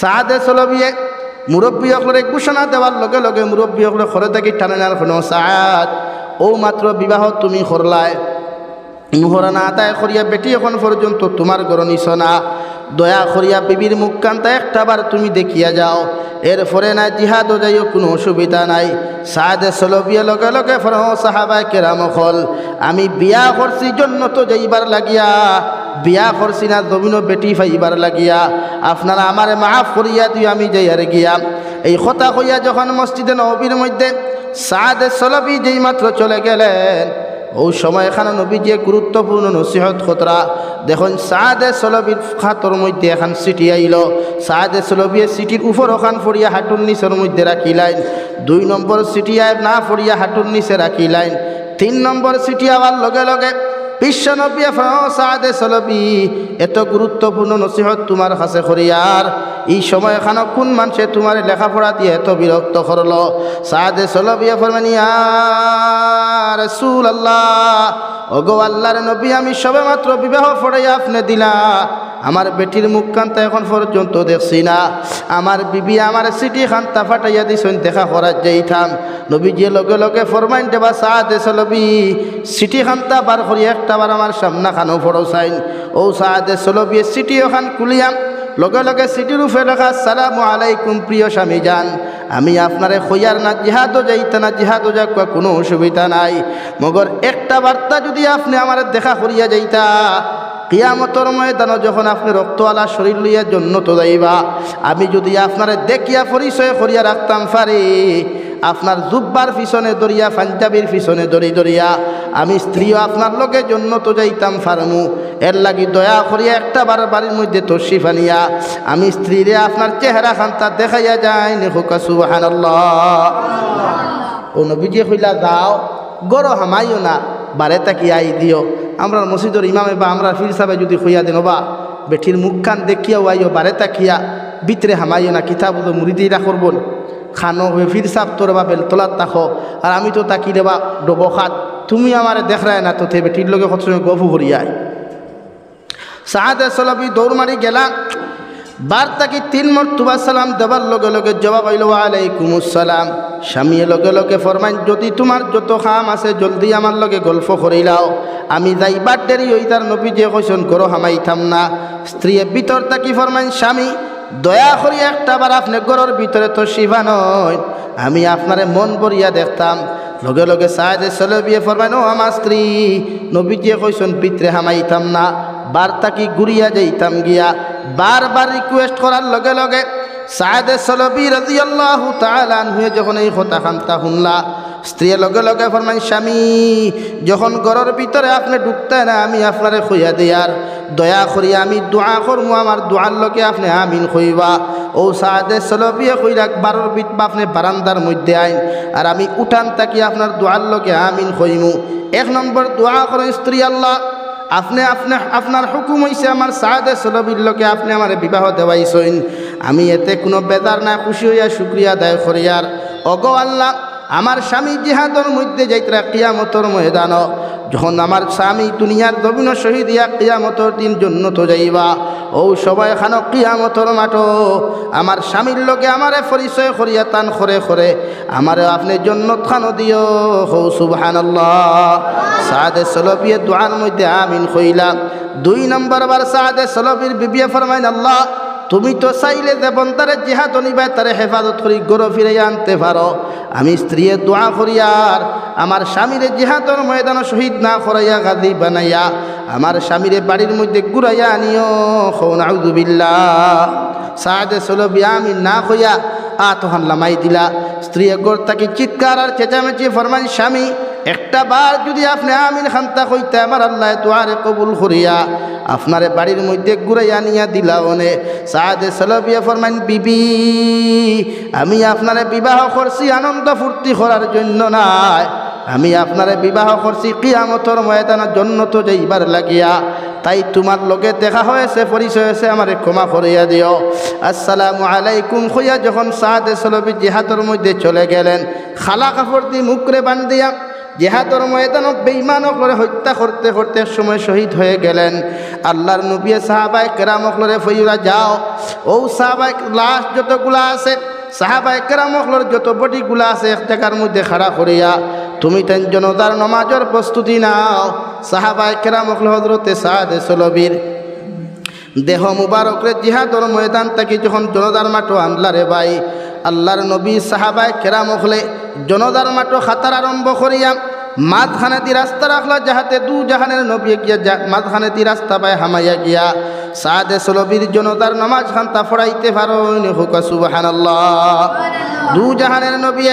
সাহাদে চলবিয়ে মুরব্বী অকলের ঘোষণা দেওয়ার লগে লগে মুরব্বী অকলে খরে থাকি টানে নার কোনো সাহাদ ও মাত্র বিবাহ তুমি করলায় মুহরা না আদায় করিয়া বেটি এখন পর্যন্ত তোমার গরনিস না। দয়া করিয়া বিবির মুখ কান্তা একটাবার তুমি দেখিয়া যাও। এরপরে না জিহাদও যাইও, কোনো অসুবিধা নাই। সাদে সলবিয়া লগে লগে ফর সাহাবায় কেরাম হল, আমি বিয়া করছি জন্য তো যাইবার লাগিয়া। বিয়া করছি না জমিনও বেটি ফাইবার লাগিয়া। আপনারা আমার মাফ করিয়া তুই আমি যাইয়ার গিয়া। এই কথা কইয়া যখন মসজিদে নবীর মধ্যে সাদে সলবি যেই মাত্র চলে গেলেন ও সময় এখানে নবী যে গুরুত্বপূর্ণ নসিহত খতরা। দেখুন, সাদে সলবির খাতর মধ্যে এখন সিটি আইল। সাদে সলবিয়ে সিটির উপর ওখান ফরিয়া হাঁটুর নিচের মধ্যে রাখিলাইন দুই নম্বর সিটি না ফরিয়া হাঁটুর নিচে রাখিলাইন তিন নম্বর সিটি আবার লগে লগে বিশ্বনবী সাদে সলবি, এত গুরুত্বপূর্ণ নসিহত তোমার কাছে করিয়ার এই সময় এখানে কোন মানুষে তোমার লেখাপড়া দিয়ে এত বিরক্ত করল? সাদে সলবিয়া ফরমানিয়া রসুল আল্লাহ ওগো আল্লাহর নবী, আমি সবে মাত্র বিবাহ ফড়াইয়া আপনি দিলা। আমার বেটির মুখ কান্তা এখন পর্যন্ত দেখছি না। আমার বিবি আমার সিটি খান্তা ফাটাইয়া দিছেন, দেখা করার যাইতাম নবী যে লগে লগে ফরমাইন দেবা, চা দেশ লবি সিটি খান্তা বার করি, একটা বার আমার সামনা খানো ফড়ো চাইন ও চা দেশ লবি সিটি ওখান কুলিয়াম লগে লগে সিটির উপরে লেখা, সালাম আলাইকুম প্রিয় স্বামী যান আমি আপনারে খইয়ার না, জিহাদও যাইতে না, জিহাদও যাক কোনো অসুবিধা নাই। মগর একটা বার্তা যদি আপনি আমার দেখা করিয়া যাইতা কিয়ামতর ময়দানও যখন আপনি রক্তওয়ালা শরীর লইয়া জন্য তো যাইবা, আমি যদি আপনারে দেখিয়া পরিচয় করিয়া রাখতাম পারি আপনার জুব্বার পিছনে দরিয়া পাঞ্জাবির পিছনে দরি দরিয়া আমি স্ত্রীও আপনার লোকে জন্য তো যাইতাম ফার্মু। এর লাগি দয়া করিয়া একটা বার বাড়ির মধ্যে তর্সি ফানিয়া আমি স্ত্রীরে আপনার চেহারা খান্তা দেখাইয়া যায় নেহুকা সুবাহান ও নবীজি হইলা গাও গড় হামাইও না, বারে তাকি আই দিও। আমরা মসজিদের ইমামে বা আমরা ফির সাহেব যদি হইয়া দেন বা বেঠির মুখখান দেখিয়াও আইও বারে তাকিয়া বিতরে হামাইও না, কিতাব মুড়িদিরা করবন। খানো হয়ে ফির সাপ তোর বা বেলতলার তাকো, আর আমি তো তাকি দেবা ডবো খাত। তুমি আমার দেখরায় না তো থে বেটির লোকে কত সময় গফু ভরিয়ায় সাহাদ সলবি দৌড় মারি গেলা বার তাকি তিন মর্তুবা সালাম দেবার লগে লগে জবাব আইল সালাম স্বামীর লগে লগে ফরমাইন, যদি তোমার যত খাম আছে, জলদি আমার লগে গল্প করিলাও আমি যাইবার দেরি ওই তার নবী যে কৈছন গরো হামাইতাম না। স্ত্রীয়ে ভিতর তাকি ফরমাইন, স্বামী, দয়া করি একটা বার আপনি গরর ভিতরে তো শিবা নয়। আমি আপনারে মন ভরিয়া দেখতাম। লগে লগে সাহায্যে চলে বিয়ে ফরমাইন, ও আমার স্ত্রী। নবী যে কৈছন পিতরে হামাইতাম না। বার তাকি ঘুরিয়া যাইতাম গিয়া বারবার রিকোয়েস্ট করার লগে লগে সায়দে সলবি রাজি আল্লাহ হয়ে যখন এই হতা খান্তা শুনলা স্ত্রীর লগে লগে ফরমাই স্বামী, যখন ঘরের ভিতরে আপনি ঢুকতে না আমি আপনারে খুঁয়া দিয়ার দয়া করি আমি দোয়া করমু, আমার দোয়ার লগে আপনি আমিন খুঁইবা ও সাদে সলবিয়ে খুঁইরা বারোর বিট বা আপনি বারান্দার মধ্যে আইন আর আমি উঠান তাকি আপনার দোয়ার লগে আমিন খুঁইমু এক নম্বর দোয়া করেন স্ত্রী আল্লাহ আপনি আপনি আপনার হুকুম হয়েছে আমার সাহাদে সলবিল্লকে লোকে আপনি আমার বিবাহ দেওয়াইছেন। আমি এতে কোনো বেদার না খুশি হইয়া শুক্রিয়া দায় করিয়ার অগ আল্লাহ আমার স্বামী জিহাদর মধ্যে যাইতরা কিয়ামতর ময়দান। যখন আমার স্বামী দুনিয়ার দবিন শহীদ ইয়া কিয়ামতর দিন জন্য তো যাইবা, ও সবাই খানো কিয়ামতর মাঠো। আমার স্বামীর লোকে আমারে পরিচয় করিয়া তান খরে খরে, আমারে আপনি জন্য খানো দিও। হৌ সুবহান সাদে সলবিয়ে দোয়ার মধ্যে আমিন কইলাম। দুই নম্বর বার সাদে সলবির বিবিয়ে ফরমাইন, আল্লাহ তুমি তো চাইলে যে বন্তারে জিহাদ নিবাই তারে হেফাজত করি, গরো ফিরে আনতে পারো। আমি স্ত্রীয়ে দোয়া করিয়ার আমার স্বামীরে জিহাদর ময়দান শহীদ না করাইয়া গাদি বানাইয়া আমার স্বামীরে বাড়ির মধ্যে ঘুরাইয়া আনিও খৌ নাউজুবিল্লা সাদে সলবি আমি না কইয়া আ তখন লামাই দিলা। স্ত্রী একর তাকে চিৎকার আর চেঁচামেচি ফরমাই স্বামী একটা বার যদি আপনি আমিন খান্তা কইতে আমার আল্লাহ তোয়ারে কবুল করিয়া আপনারে বাড়ির মধ্যে ঘুরাইয়া নিয়া দিলা ওনে সাদে সলবিয়া ফরমাইন, বিবি, আমি আপনারে বিবাহ করছি আনন্দ ফুর্তি করার জন্য নাই আমি আপনারে বিবাহ করছি কিয়ামতর ময়দানের জন্য তো যাইবার লাগিয়া। তাই তোমার লগে দেখা হয়েছে, পরিচয় হয়েছে, আমারে ক্ষমা করিয়া দিও। আসসালামু আলাইকুম খুইয়া যখন সাদে সলবি জিহাদর মধ্যে চলে গেলেন, খালা কাপড় দিয়ে মুখরে বান্ধিয়া জেহাদর ময়দান বেইমান অকলরে হত্যা করতে করতে সময় শহীদ হয়ে গেলেন। আল্লাহর নবিয়ে সাহাবাই কেরাম অকলরে ফইরা যাও, ও সাহাবাই লাশ যতগুলা আছে সাহাবাই কেরাম অকলর যত বডিগুলা আছে, এক জায়গার মধ্যে খাড়া করিয়া তুমি তেন জনতার নমাজের প্রস্তুতি নাও। সাহাবাই কেরাম অকল হজরতে সাদে সলবীর। দেহ মুবারকরে জিহাদর ময়দান থাকি যখন জনদার মাঠো আনলা রে আল্লাহর নবী সাহাবাই কেরাম হলে জনদার মাঠো খাতার আরম্ভ করিয়া মাঝখানে দি রাস্তা রাখলা যাহাতে দু জাহানের নবী গিয়া যা- মাঝখানে রাস্তা পায় হামাইয়া গিয়া সাদে সলবীর জনতার নমাজ খান্তা ফড়াইতে পারো হুকা সুবাহান দু জাহানের নবী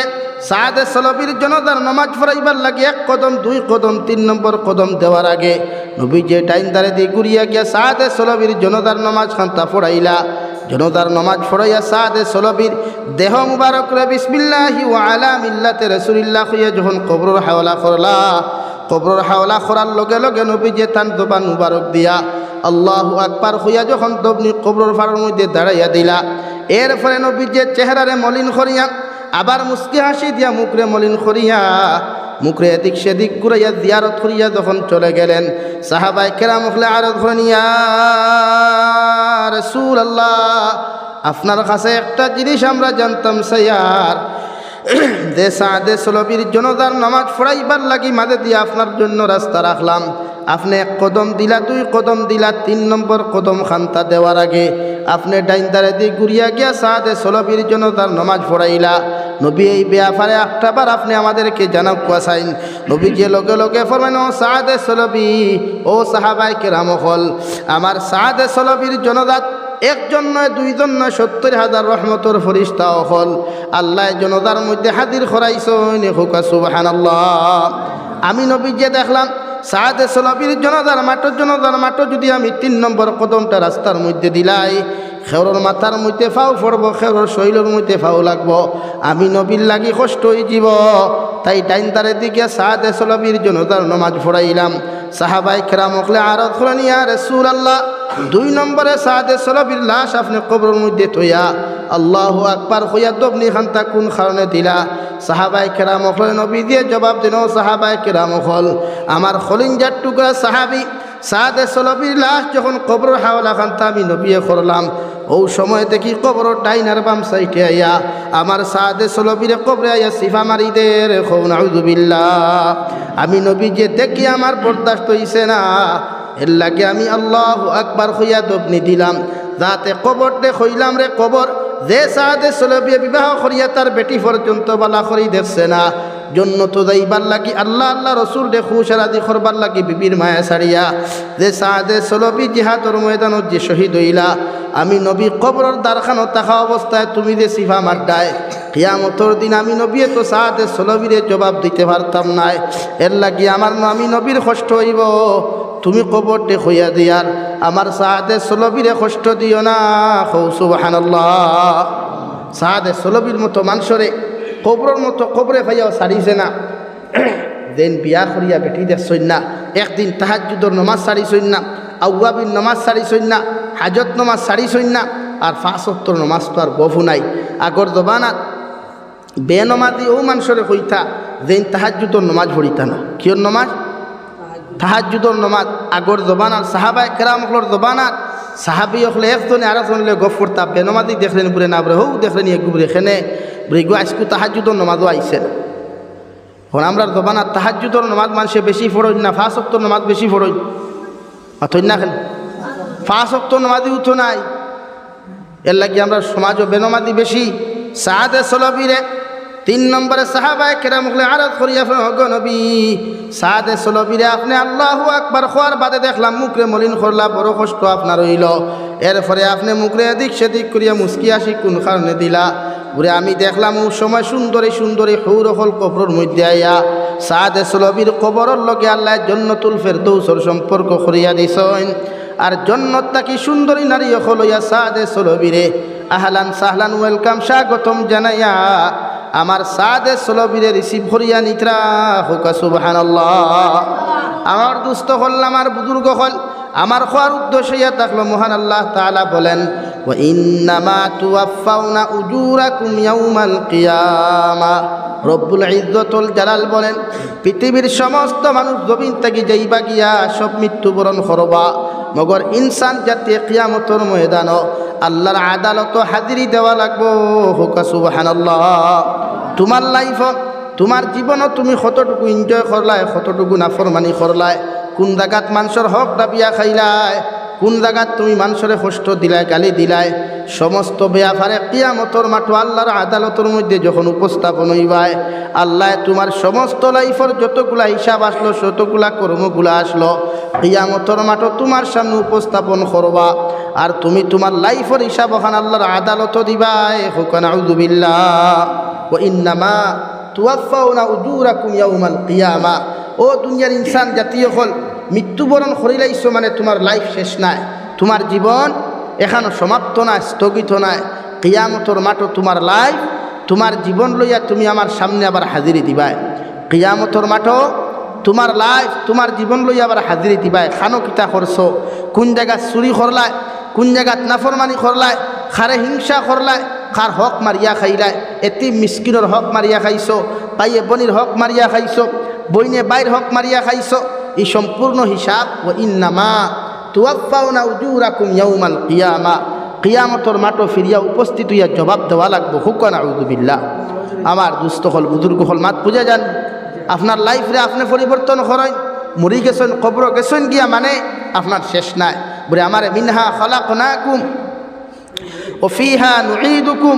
সাদে সলবীর জনতার নমাজ ফরাইবার লাগে এক কদম দুই কদম তিন নম্বর কদম দেওয়ার আগে নবী যে টাইম দারে দিয়ে ঘুরিয়া গিয়া সাদে সলবীর জনতার নমাজ খান্তা ফড়াইলা জনতার নমাজ ফড়াইয়া সাদে সলবীর দেহ মুবারক রে বিসমিল্লাহি ওয়া আলা মিল্লাতে রাসূলিল্লাহ হইয়া যখন কবরের হাওলা করলা, কবরের হাওলা করার লগে লগে নবী যে তান দোবান মুবারক দিয়া আল্লাহু আকবার হইয়া যখন দবনি কবরের ফাড়ের মধ্যে দাঁড়াইয়া দিলা এর এরপরে নবী যে চেহারারে মলিন করিয়া, আবার মুস্কি হাসি দিয়া মুখরে মলিন করিয়া, মুখরে এদিক সেদিক ঘুরাইয়া জিয়ারত করিয়া যখন চলে গেলেন সাহাবাই কেরাম মুখলে আরত করেন রসুল আল্লাহ আপনার কাছে একটা জিনিস আমরা জানতাম সাইয়ার দে সাদে সলবির জনতার নামাজ ফোড়াইবার লাগি মাঝে দিয়ে আপনার জন্য রাস্তা রাখলাম। আপনি এক কদম দিলা, দুই কদম দিলা, তিন নম্বর কদম খান্তা দেওয়ার আগে আপনি ডাইন দারে দিয়ে ঘুরিয়া গিয়া সাদে সলবির জনতার নামাজ ফড়াইলা নবী, এই ব্যাপারে একটাবার আপনি আমাদেরকে জানাব কুয়াশাইন নবী যে লগে লগে ফরমেন ও সাদে সলবি, ও সাহাবাই কেরাম হল। আমার সাদে সলবির জনদাত একজন নয়, দুইজন নয়, সত্তর হাজার রহমতর ফরিস্তা হল। আল্লাহ জনতার মধ্যে হাজির খরাইছেন হুকা সুবাহান আমি নবী যে দেখলাম, সাদে সলবির জনতার মাঠের জনতার মাঠও যদি আমি তিন নম্বর কদমটা রাস্তার মধ্যে দিলাই খেরোর মাথার মধ্যে ফাও পড়ব, খেরোর শৈলের মধ্যে ফাও লাগবো। আমি নবীর লাগি কষ্ট যাব তাই ডাইন তারের দিকে সাদে সলবির জনতার নমাজ ফড়াইলাম সাহাবাই খেরাম মকলে আরত হলেন ইয়া আল্লাহ দুই নম্বরে সাদে সলবির লাশ আপনি কবরের মধ্যে থইয়া আল্লাহ আকবার হইয়া দবনি খান্তা কোন কারণে দিলা? সাহাবাই কেরাম হল নবী দিয়ে জবাব দিন সাহাবাই কেরাম হল আমার খলিঞ্জার টুকরা সাহাবি সাদে সলবির লাশ যখন কবর হাওলা খান্তা, আমি নবিয়ে করলাম। ও সময় দেখি কবর ডাইনার বাম সাইটে আইয়া আমার সাদে সলবিরে কবরে আইয়া সিফা মারি দে রে খৌনাউজুবিল্লাহ আমি নবী যে দেখি আমার বরদাস্ত হইছে না। এর লাগে আমি আল্লাহ আকবার হইয়া দবনি দিলাম। যাতে কবর দে হইলাম রে কবর, যে সাদে সলবিয়ে বিবাহ করিয়া তার বেটি পর্যন্ত বালা করি দেখছে না। জন্য তো যাইবার লাগি। আল্লাহ আল্লাহ রসুল দে খুশারাদি করবার লাগি, বিবির মায়া সারিয়া যে সাদে সলবি জিহাদর ময়দানত যে শহীদ হইলা। আমি নবী কবরর দ্বারখানো থাকা অবস্থায় তুমি যে সিফা মাড্ডায়। কিয়ামতর দিন আমি নবী তো সাদে সলবিরে জবাব দিতে পারতাম নাই। এর লাগি আমার আমি নবীর কষ্ট হইব। তুমি কবরটে হইয়া দিয়ার। আমার সাদে সলবিরে কষ্ট দিও না। সুবাহান সাদে সলবির মতো মানুষরে কবরের মতো কবরে ভাইয়াও সারিছে না। দেন বিয়া করিয়া বেটি দেখছই না। একদিন তাহাজুদর নমাজ সারিছই না। আউয়াবিন নমাজ সারিছই না। হাজত নমাজ সারিছই না। আর ফাঁসত্তর নমাজ তো আর গফু নাই আগর দবানাত বেনমাজি ও মানুষরে কইতা, যেন তাহাজুদর নমাজ ভরিতা না কিয়র নমাজ? তাহাজুদর নমাজ আগর জবানার সাহাবাই কেরামকলর জবানার সাহাবি হলে একজনে আর একজনে গফ করতা বেনমাজি দেখলেন বুড়ে না বলে, হৌ দেখলেন এগুবরে এখানে। বুড়ে গু আজকু তাহাজুদর নমাজও আইসে না। এখন আমরা জবানার তাহাজুদর নমাজ মানুষে বেশি ফড়ই না ফাঁস অক্তর নমাজ বেশি ফড়ই অথই না খেন ফাঁস অক্তর নমাজি উঠো নাই। এর লাগি আমরা সমাজও বেনমাজি বেশি। সাহাদে সলবিরে তিন নম্বরে সাহাবায় কেরাম আরত করিয়া নবী। সাদে সলবিরে আপনি আল্লাহ আকবার খোয়ার বাদে দেখলাম মুখরে মলিন করলা বড় কষ্ট আপনার হইল। এরপরে আপনি মুখরে এদিক সেদিক করিয়া মুসকি আসি কোন কারণে দিলা? ঘুরে আমি দেখলাম ও সময় সুন্দরী সুন্দরী হৌর হল কবরের মধ্যে আইয়া সাদে সলবির কবরের লগে আল্লাহ জন্নতুল ফেরদৌসর সম্পর্ক করিয়া দিছেন। আর জন্নত তাকি সুন্দরী নারী হলইয়া সাদে সলবিরে আহলান সাহলান, ওয়েলকাম, স্বাগতম জানাইয়া। আমার সাদে সলবিরে রিসিভ করিয়া নিত্রা হুকা সুবহান আমার দুস্থ হল, আমার বুজুর্গ হল। আমার খোয়ার উদ্দেশ্য ইয়া থাকল মহান আল্লাহ তাআলা বলেন জালাল বলেন, পৃথিবীর সমস্ত মানুষ জমিন থেকে যাইবা গিয়া সব মৃত্যুবরণ করবা, মগর ইনসান জাতীয় কিয়ামতর ময়দান আল্লাহর আদালত হাজিরি দেওয়া লাগবো। হুকা তোমার লাইফ তোমার জীবনও তুমি কতটুকু এনজয় করলাই কতটুকু নাফরমানি করলাই কোন জায়গাত মানুষের হক দাবিয়া খাইলাই কোন জায়গাত তুমি মানুষের কষ্ট দিলাই, গালি দিলাই, সমস্ত বেয়াফারে কিয়ামতর মাঠো আল্লাহর আদালতের মধ্যে যখন উপস্থাপন হইবায়, আল্লাহ তোমার সমস্ত লাইফের যতগুলা হিসাব আসলো যতগুলা কর্মগুলা আসলো, কিয়ামতর মাঠো তোমার সামনে উপস্থাপন করবা। আর তুমি তোমার লাইফের হিসাব ওখান আল্লাহর আদালত দিবাই হুকান ও ইন্নামা তুয়াফাউনা উজুরাকুম ইয়াউমাল কিয়ামা। ও দুনিয়ার ইনসান জাতীয় হল মৃত্যুবরণ করিলাইছো মানে তোমার লাইফ শেষ নাই। তোমার জীবন এখানো সমাপ্ত নাই, স্থগিত নাই। কিয়ামতর মাঠো তোমার লাইফ তোমার জীবন লইয়া তুমি আমার সামনে আবার হাজিরি দিবাই। কিয়ামতর মাঠো তোমার লাইফ তোমার জীবন লইয়া আবার হাজিরি দিবাই। খানো কিতা করছ? কোন জায়গায় চুরি করলায় কোন জায়গাত নাফরমানি করলায় খারে হিংসা করলায় খার হক মারিয়া খাইলাই? এটি মিসকিনের হক মারিয়া খাইছো? পাইয়ে বনির হক মারিয়া খাইছো? বইনে বাইর হক মারিয়া খাইছো? এই সম্পূর্ণ হিসাব ও ইন্নামা তুয়াফাউনা উজুরাকুম ইয়াউমাল কিয়ামা। কিয়ামতর মাটো ফিরিয়া উপস্থিত হইয়া জবাব দেওয়া লাগবো, হুকান আউদুবিল্লাহ আমার দুস্থ হল, বুজুর্গ হল, মাত বুঝে যান। আপনার লাইফরে আপনি পরিবর্তন করেন। মরি গেছেন, কবর গেছেন গিয়া মানে আপনার শেষ নাই। বলে আমার, মিনহা খলাকুম ওফিহা নুঈদুকুম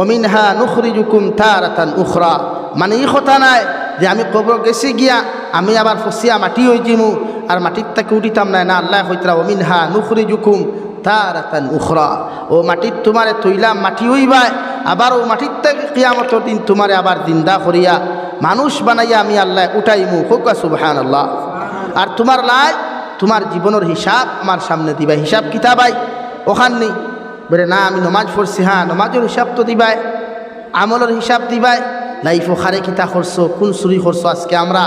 ওমিনহা নুখরিজুকুম তারাতান উখরা। মানে ই কথা নাই যে আমি কবর গেছি গিয়া আমি আবার ফসিয়া মাটি হয়ে জিমু আর মাটির তাকে উঠিতাম না না, আল্লাহ হইতরা ওমিনহা নুখরিজুকুম তারাতান উখরা। ও মাটির তোমারে তৈলাম মাটি হইবাই আবার ও মাটির থেকে কিয়ামতর দিন তোমারে আবার জিন্দা করিয়া মানুষ বানাইয়া আমি আল্লাহ উঠাইমু। হোকা সুবহান আল্লাহ আর তোমার লাই, তোমার জীবনের হিসাব আমার সামনে দিবা হিসাব কিতাবাই? ওখান নেই। বলে, না, আমি নমাজ পড়ছি হ্যাঁ নমাজের হিসাব তো দিবাই। আমলের হিসাব দিবাই। লাইফ খারে কিতা করছ? কোন চুরি করছ আজকে আমরা?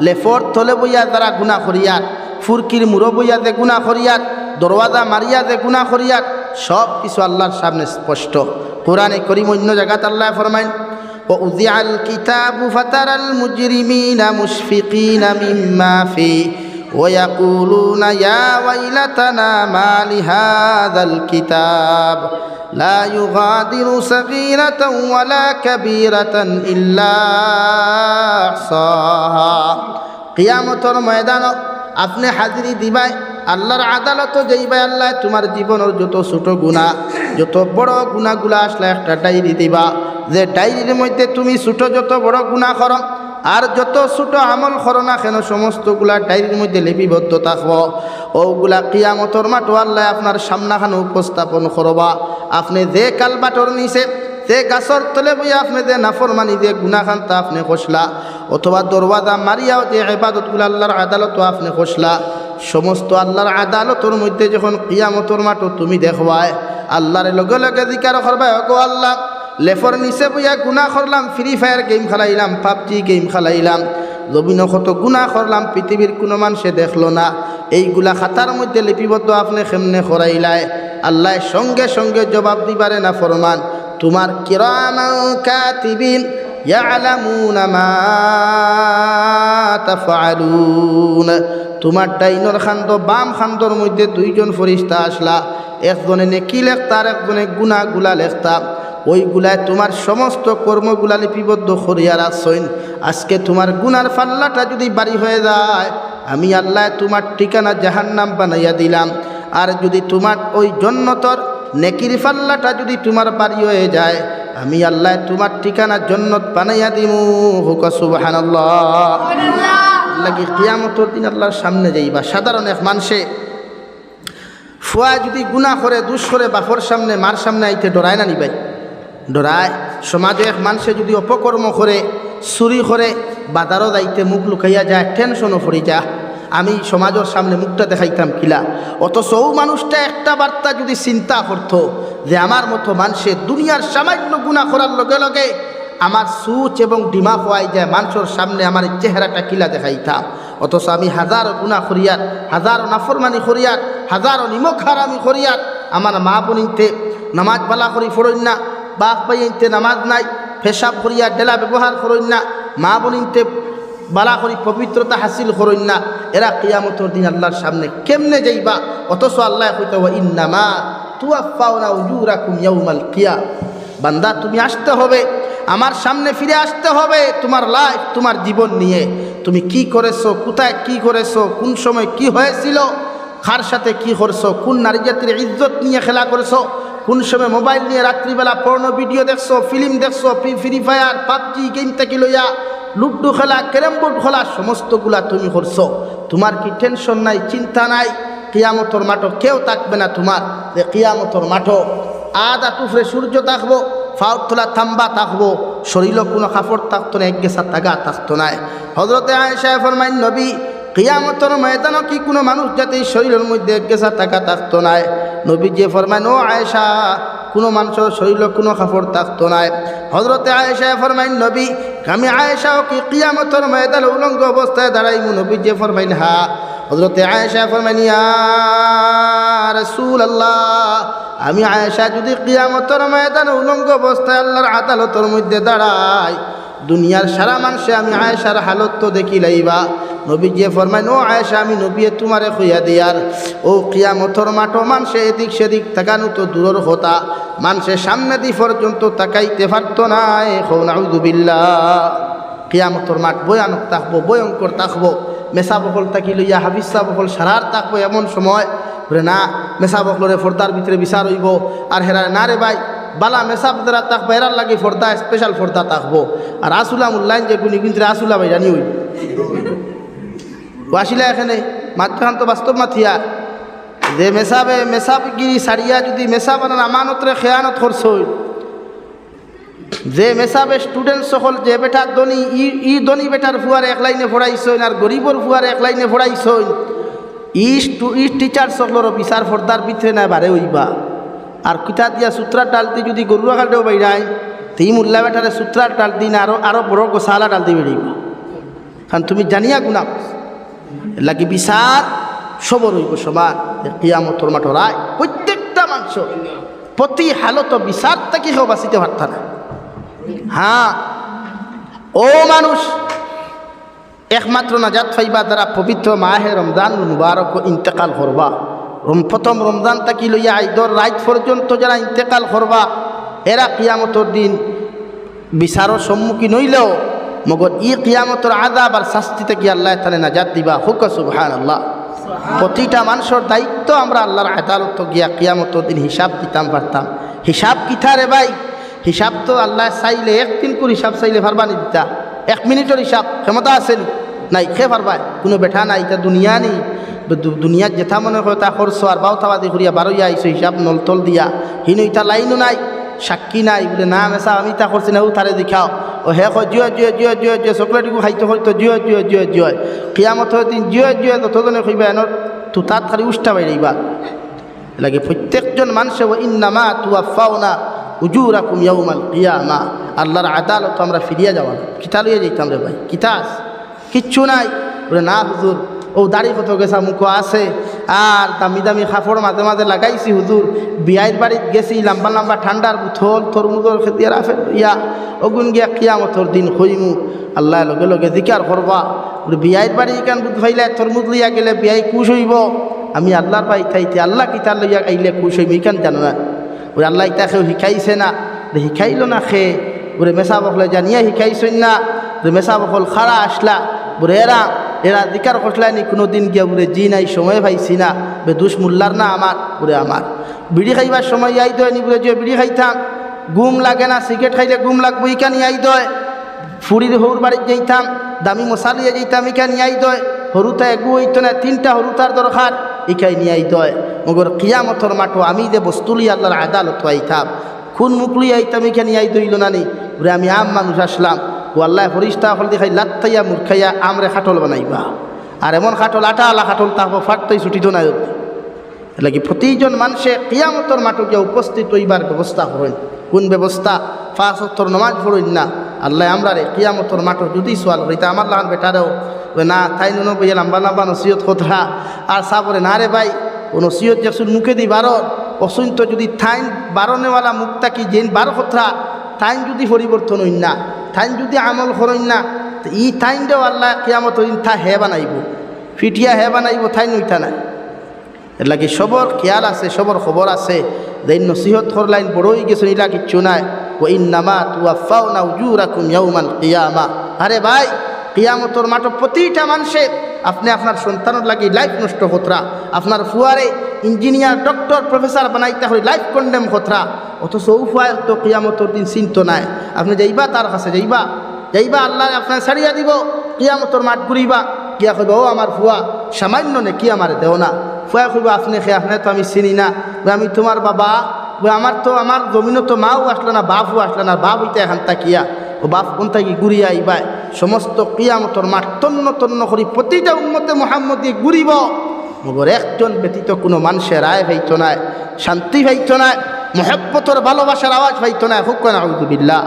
লেফর তলে বইয়া দ্বারা গুণা করিয়ার ফুরকির মুরো বইয়া দে গুণা করিয়ার দরওয়াজা মারিয়া দে গুণা করিয়ার সব কিছু আল্লাহর সামনে স্পষ্ট কোরআনে করিম অন্য জায়গাত আল্লাহ ফরমাইন وأذيع الكتاب فترى المجرمين مشفقين مما فيه ويقولون يا ويلتنا ما لهذا الكتاب لا يغادر صغيرة ولا كبيرة إلا أحصاها কিয়ামতর ময়দান আপনি হাজিরি দিবাই আল্লাহর আদালত যাইবাই আল্লাহ তোমার জীবনের যত ছোট গুণা যত বড় গুণাগুলা আসলে একটা ডায়েরি দিবা যে ডায়েরির মধ্যে তুমি ছোট যত বড় গুণা করো আর যত ছোট আমল করো না কেন, সমস্তগুলা ডায়েরির মধ্যে লিপিবদ্ধ থাকব। ওগুলা কিয়ামতর মাঠো, আল্লাহ আপনার সামনাখানে উপস্থাপন করবা। আপনি যে কালবাটর নিছে, যে গাছর তলে বইয়া আপনি যে নাফরমানি, যে গুনাখান্তা আপনি খসলা। অথবা দরওয়াজা মারিয়াও যে এবাদতগুলো আল্লাহর আদালত আপনি খসলা। সমস্ত আল্লাহর আদালতর মধ্যে যখন কিয়ামতর মাঠো তুমি দেখবায়, আল্লাহর লগে লগে জিকার করবাই অগো আল্লাহ। লেফর নিচে বইয়া গুণা করলাম ফ্রি ফায়ার গেম খেলাইলাম পাবজি গেম খেলাইলাম জমিন কত গুণা করলাম পৃথিবীর কোনো মানুষে দেখলো না এইগুলা খাতার মধ্যে লিপিবদ্ধ আপনি কেমনে করাইলায় আল্লাহ সঙ্গে সঙ্গে জবাব দিবারে না ফরমান তোমার কিরাম কাতিবিন يعلمون ما تفعلون তোমার ডাইনর খান্দ বাম খান্দর মধ্যে দুইজন ফরিস্তা আসলা একজনে নেকি লেখতা আর একজনে গুণা গুলা লেখতা ওইগুলায় তোমার সমস্ত কর্মগুলা লিপিবদ্ধ করিয়া রাখছইন আজকে তোমার গুনার ফাল্লাটা যদি বাড়ি হয়ে যায়, আমি আল্লাহ তোমার ঠিকানা জাহান্নাম বানাইয়া দিলাম। আর যদি তোমার ওই জন্নতর নেকির ফাল্লাটা যদি তোমার বাড়ি হয়ে যায়, আমি আল্লাহ তোমার ঠিকানা জন্নত বানাইয়া দিমু। হুকা লাগি কিয়ামতর দিন আল্লাহর সামনে যাইবা? সাধারণ এক মানুষে ফুয়া যদি গুণা করে, দুষ বাপর সামনে, মার সামনে আইতে ডরায় না নিবাই ডরায় সমাজে এক মানুষে যদি অপকর্ম করে চুরি করে বাজারও যাইতে মুখ লুকাইয়া যায় টেনশনও পড়ি যা আমি সমাজের সামনে মুখটা দেখাইতাম কিলা। অথচ ও মানুষটা একটা বার্তা যদি চিন্তা করতো, যে আমার মতো মানুষে দুনিয়ার সামান্য গুণা করার লগে লগে আমার সুচ এবং ডিমা হওয়াই যায়, মানুষের সামনে আমার চেহারাটা কিলা দেখাইতাম অথচ আমি হাজারো গুণা করিয়ার, হাজারো নাফরমানি করিয়ার, হাজারো নিমক হারামি করিয়ার, আমার মা বোনিতে নামাজ বালা করি ফরই না বাপ পাইতে নামাজ নাই, পেশাব করিয়া ডেলা ব্যবহার করইন না, মা বলিনতে বালা করি পবিত্রতা হাসিল করইন না, এরা কিয়ামতর দিন আল্লাহর সামনে কেমনে যাইবা? অথচ আল্লাহ কইতে হয় ইন্নামা তুয়াফাউনা উজুরাকুম ইয়াউমাল কিয়া বান্দা, তুমি আসতে হবে, আমার সামনে ফিরে আসতে হবে, তোমার লাইফ তোমার জীবন নিয়ে। তুমি কি করেছ, কোথায় কি করেছ, কোন সময় কি হয়েছিল, কার সাথে কি করছ, কোন নারী জাতির ইজ্জত নিয়ে খেলা করেছ কোন সময় মোবাইল নিয়ে রাত্রিবেলা পর্ণ ভিডিও দেখছ, ফিল্ম দেখছ, ফ্রি ফায়ার, পাবজি গেম থেকে লইয়া লুডু খেলা, ক্যারাম বোর্ড খেলা, সমস্তগুলা তুমি করছ। তোমার কি টেনশন নাই, চিন্তা নাই? কিয়ামতর মাঠো কেউ থাকবে না তোমার, যে কিয়ামতর মাঠো আদা টুফরে সূর্য থাকব তোলা থাম্বা থাকব, শরীরও কোনো কাপড় থাকতো না, এক টাকা থাকতো না। হজরতে আয়সা ফরমাইন, নবী কিয়ামতর ময়দানও কি কোনো মানুষ যাতে শরীরের মধ্যে গেছা টাকা থাকতো না নবী যে ফরমাইন ও আয়সা কোনো মানুষের শরীরে কোনো কাপড় থাকতো না হজরতে আয়েশা ফরমাইন নবী, আমি আয়েশাও কি কিয়ামতর ময়দান উলঙ্গ অবস্থায় দাঁড়াইমু? নবী যে ফরমাইন হা হজরতে আয়েশা ফরমাইন রসুল আল্লাহ আমি আয়েশা যদি কিয়ামতর ময়দান উলঙ্গ অবস্থায় আল্লাহর আদালতর মধ্যে দাঁড়াই দুনিয়ার সারা মানুষে আমি আয়েশার হালত তো দেখি লাইবা। নবী যে ফরমাইন, ও আয়েশা, আমি নবীয়ে তোমারে খুইয়া দিয়ার। ও কিয়ামতর মাঠো মানুষে এদিক সেদিক তাকানো তো দূরের হতা মানুষের সামনে দি পর্যন্ত তাকাইতে পারত না এখন আউদুবিল্লা কিয়ামতর মাঠ ভয়ানক থাকব ভয়ঙ্কর থাকব মেসা বকল তাকি লইয়া হাবিসা বকল সারার থাকব এমন সময়। না, মেসা বকলরে ফর্দার ভিতরে বিচার হইব। আর হেরা, না রে ভাই বালা মেসাব দ্বারা থাকব এরার লাগে ফর্দা স্পেশাল ফর্দা থাকব আর আসুলাম উল্লাইন যে গুনি কিন্তু আসুলা ভাই জানি হই ও আসিলা এখানে মাত্রান্ত বাস্তব মাথিয়া যে মেসাবে মেসাবগিরি সারিয়া যদি মেসাব আমানতরে খেয়ানত করছ যে মেসাবে স্টুডেন্ট সকল যে বেটার দনি ই ই দনি বেটার ফুয়ার এক লাইনে ফোড়াইছইন আর গরিবর ফুয়ার এক লাইনে ফোড়াইছইন ই টিচার সকলের বিচার ফর্দার ভিতরে না বারে হইবা। আর কিতা দিয়া সূত্রার ডালতি যদি গরুয়া খালতেও বাইরায় তি মুল্লা বেটারে সূত্রার ডাল দিন আরও আরও বড় গোসালা ডাল দিয়ে বেরিয়ে কারণ তুমি জানিয়া গুণা। লাগি বিচার সবর হইব সমান কিয়ামতর মাঠ রায় প্রত্যেকটা মানুষ প্রতি হালত বিচার থেকে কেউ বাঁচিতে পারত না হ্যাঁ ও মানুষ একমাত্র নাজাত ফাইবা দ্বারা পবিত্র মাহে রমজান মুবারক ইন্তেকাল করবা প্রথম রমজান তাকি লইয়া ঈদর রাত পর্যন্ত যারা ইন্তেকাল করবা এরা কিয়ামতর দিন বিচারর সম্মুখীন হইলেও মগর ই কিয়ামতর আদাব আর শাস্তি থেকে আল্লাহ তালে নাজাত দিবা। হুক সুবহান আল্লাহ প্রতিটা মানুষের দায়িত্ব আমরা আল্লাহর আদালত গিয়া কিয়ামতর দিন হিসাব দিতাম পারতাম। হিসাব কিথা রে ভাই? হিসাব তো আল্লাহ চাইলে একদিন করে হিসাব চাইলে পারবানি দিতা। এক মিনিটের হিসাব ক্ষমতা আছে? নাই খে পারবা? কোনো বেঠা নাই এটা দুনিয়া নেই। দু- দুনিয়ার যেথা মনে হয় তা খরচ আর বাউ থাবাদি করিয়া বারোইয়া আইসো হিসাব নলতল দিয়া। হিনো ইটা লাইনও নাই, সাক্ষী নাই, বলে না মেসা আমি তা করছি না, ও তারে দেখাও। ও হে কয় জিয় জিয় জিয় জিয় জিয় চকলেটগুলো খাইতে হয়তো জিয় জিয় জিয় জিয় কিয়ামত হয়তো জিয় জিয় ততজনে কইবা এনৰ তো তাত খালি উষ্টা বাইরাইবা লাগে প্রত্যেকজন মানুষে ও ইন্নামা তুয়া ফাওনা উজুরাকুম ইয়াউমাল কিয়ামা। আল্লাহর আদালত আমরা ফিরিয়া যাওয়া কিতা লইয়া যাইতাম রে ভাই? কিতাস কিচ্ছু নাই। বলে, না হুজুর ও দাড়ি কত গেছা, মুখ আছে। আর দামি দামি কাপড় মাঝে মাঝে লাগাইছি হুজুর বিয়াইর বাড়িত গেছি, লম্বা লম্বা ঠান্ডার বুথল তরমুজর খেতে রাফে ইয়া। অগুন গিয়া কিয়ামতর দিন হইমু আল্লাহ লগে লগে জিকার করবা বলে বিয়াইর বাড়ি কান বুধ ভাইলে তরমুজ লইয়া গেলে বিয়াই খুশ হইব। আমি আল্লাহর বাড়ি থাইতে আল্লাহ কিতা লইয়া আইলে খুশ হইম ইকান জানো না। ওরে আল্লাহ ইতা কেউ শিকাইছে না। রে শিকাইল না খে। ওরে মেসা বকলে জানিয়া শিকাইছেন না। মেসা বকল খারা আসলা। বুড়ে এরা দিকার কষলানি কোনো দিন গিয়া বুড়ে জি নাই, সময় পাইছি না, বে দুষ মুল্লার না আমার বুড়ে আমার। বিড়ি খাইবার সময় আই দয় বুড়ে যে বিড়ি খাইতাম, গুম লাগে না, সিগারেট খাইলে গুম লাগবো ইকানি আই দয়। ফুড়ির হৌর বাড়িতে যাইতাম, দামি মশালিয়ে যাইতাম ইকা নিয়াই দয়। হরুতা এগু হইতো না, তিনটা হরুতার দরকার ইকাই নিয়ে নিয়াই দয়। মগর কিয়ামতর মাঠো আমি যে বস্তুলি আল্লাহর আদালত আইতাম খুন মুকলি আইতাম ইকা নিয়াই দইল না নি। বলে আমি আম মানুষ আসলাম ও আল্লাহ ফরিস্তা ফল দেখাই লাত্তাইয়া, মূর্খাইয়া, আমরে খাটল বানাইবা। আর এমন খাটল আটা আলা খাটল তাহবো ফাটতই ছুটিত নাই লাগি প্রতিজন মানুষে কিয়ামতর গিয়ে উপস্থিত হইবার ব্যবস্থা করেন? কোন ব্যবস্থা? ফাঁস উত্তর নমাজ পড়ইন না। আল্লাহ আমরা রে কিয়ামতর মাঠে যদি সোয়াল করি, তা আমার লাগান বেটারেও। না, তাই নুন বইয়া লম্বা লম্বা নসিয়ত কথা আর সাবরে, না রে ভাই, ও নসিয়ত যখন মুখে দি বারো অসন্ত যদি থাইন বারণেওয়ালা মুখটা কি যেন বারো কথা তাইন যদি পরিবর্তন হইন না। তাইন যদি আমল করইন না ই তাইনটাও আল্লাহ কিয়ামত থা হে বানাইব ফিটিয়া হে বানাইব থাইন উইতা নাই। এর লাগে সবর খেয়াল আছে, সবর খবর আছে। দেন নসিহত করলাইন বড়ই গেছে ইলা কিচ্ছু নাই। ও ইন্নামা তুয়া ফাও না উজু রাখুম ইয়াউমান কিয়ামা। আরে ভাই কিয়ামতর মাঠ প্রতিটা মানুষে আপনি আপনার সন্তানের লাগি লাইফ নষ্ট হতরা। আপনার ফুয়ারে ইঞ্জিনিয়ার ডক্টর প্রফেসর বানাইতে হলে লাইফ কন্ডেম হতরা। অথচ ও উফায় তো কিয়ামতর দিন চিন্ত নাই। আপনি যাইবা তার কাছে যাইবা। যাইবা আল্লাহ আপনার ছাড়িয়া দিব। কিয়ামতর মাঠ ঘুরিবা। কিয়া কইব, ও আমার ফুয়া, সামান্য নে কি আমার দেও না। ফুয়া কইব, আপনি খে আপনি তো আমি চিনি না। আমি তোমার বাবা। আমার তো, আমার জমিনও তো মাও আসলো না, বাপও আসলো না। বাপ হইতে এখান তাকিয়া। ও বাপ কোন থাকি ঘুরিয়া আইবাই সমস্ত কিয়ামতর মাঠ তন্ন তন্ন করি প্রতিটা উন্মতে মোহাম্মদী ঘুরিব মগর একজন ব্যতীত কোনো মানুষের রায় ভাইত নাই, শান্তি ভাইত নাই, মহব্বতর ভালোবাসার আওয়াজ ভাইত নাই। হুক না আউদুবিল্লা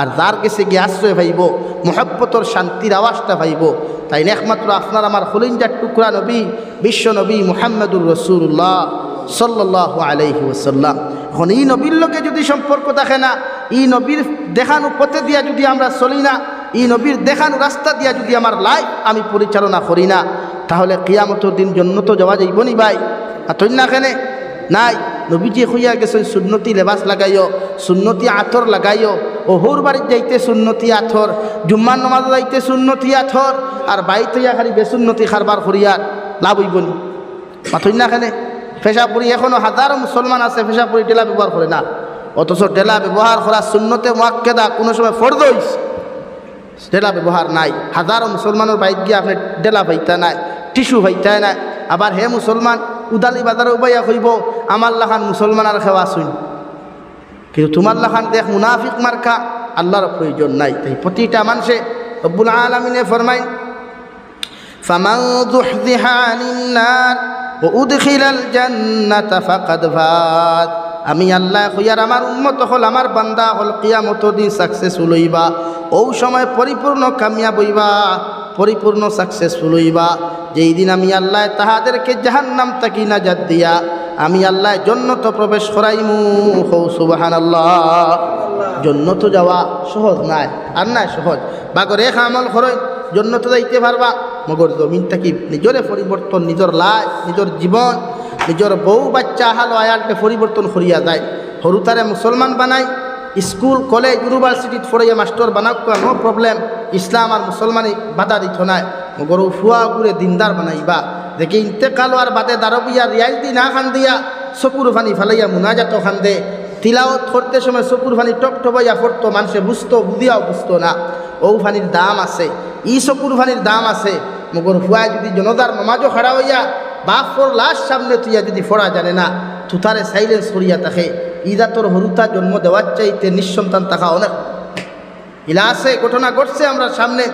আর যার কাছে গিয়ে আশ্রয় ভাইব, মহব্বতর শান্তির আওয়াজটা ভাইব, তাই একমাত্র আপনার আমার হলিঞ্জার টুকরা নবী, বিশ্ব নবী মুহাম্মদুর রসুল্লাহ সাল্লাহ আলাইহি ওসাল্লাম এখন এই নবীর লোকে যদি সম্পর্ক দেখে না এই নবীর দেখানো পথে দিয়া যদি আমরা চলি না, ই নবীর দেখানো রাস্তা দিয়া যদি আমার লাইফ আমি পরিচালনা করি না, তাহলে কিয়ামতর দিন জন্য তো যাওয়া যাইব নি ভাই। আর তুই না কেনে? নাই, নবীজি হইয়া গেছেন সুন্নতি লেবাস লাগাইও, সুন্নতি আথর লাগাইও ও হোর বাড়ির যাইতে সুন্নতি আথর জুম্মান নমাজ যাইতে সুন্নতি আথর, আর বাড়িতে খালি বেসুন্নতি খারবার করিয়ার লাভ হইব নি। মাথুই না কেনে? ফেসাপুরি এখনও হাজারো মুসলমান আছে ফেসাপুরি ডেলা ব্যবহার করে না। অথচ ডেলা ব্যবহার করা শূন্যতে মোয়াক্কেদা কোনো সময় ফর্দ হইস ডেলা ব্যবহার নাই হাজারো মুসলমানের বাইক গিয়ে আপনি ডেলা ভাইতা নাই টিস্যু ভাইতা নাই আবার হে মুসলমান উদালি বাজারে উবাইয়া কইব আমার লাখান মুসলমান আর খেওয়া শুন কিন্তু তোমার লাখান দেখ মুনাফিক মার্কা আল্লাহর প্রয়োজন নাই তাই প্রতিটা মানুষে রব্বুল আলমিনে ফরমাইন فمن زحزح عن النار وأدخل الجنة فقد فات আমি আল্লাহ হইয়ার আমার উন্মত হল, আমার বান্দা হল কিয়ামত দিন সাকসেসফুল হইবা ও সময় পরিপূর্ণ কামিয়াব হইবা, পরিপূর্ণ সাকসেসফুল হইবা যেই দিন আমি আল্লাহ তাহাদেরকে জাহান্নাম তাকি না যাত দিয়া, আমি আল্লাহ জন্নত প্রবেশ করাইমু। হৌ সুবাহান আল্লাহ জন্নত যাওয়া সহজ নাই, আর নাই সহজ। বাগর এক আমল খরচ জন্নত যাইতে পারবা, মগর জমিনটা কি নিজরে পরিবর্তন, নিজের লাইফ নিজের জীবন। নিজের বউ বাচ্চা হাল আয়ালকে পরিবর্তন করিয়া যায় সরুতারে মুসলমান বানাই স্কুল, কলেজ, ইউনিভার্সিটিত ফরাইয়া মাস্টর বানাক নো প্রবলেম ইসলাম আর মুসলমানই বাধা দিত নাই মগর ফুয়া গুড়ে দিনদার বানাইবা। দেখি ইন্তেকাল আর বাদে দারবিয়া রিয়ালটি না খান দিয়া চকুর ফানি ফালাইয়া মুনাজাত খান দে তিলাওত করতে সময় চকুর ফানি টপ টপাইয়া পড়তো, মানুষে বুঝতো, বুঝিয়াও বুঝতো না। ও ফানির দাম আছে, ই চকুর ফানির দাম আছে। মগর ফুয়ায় যদি জনতার নমাজও খাড়া হইয়া বাপ লাশ সামনে তুইয়া যদি ফোড়া জানে না তুতারে সাইলেন্স করিয়া তাকে, ইদা তোর হরুতা জন্ম দেওয়ার চাইতে নিঃসন্তান তাকা অনেক। ইলাসে ঘটনা ঘটছে আমরা সামনে।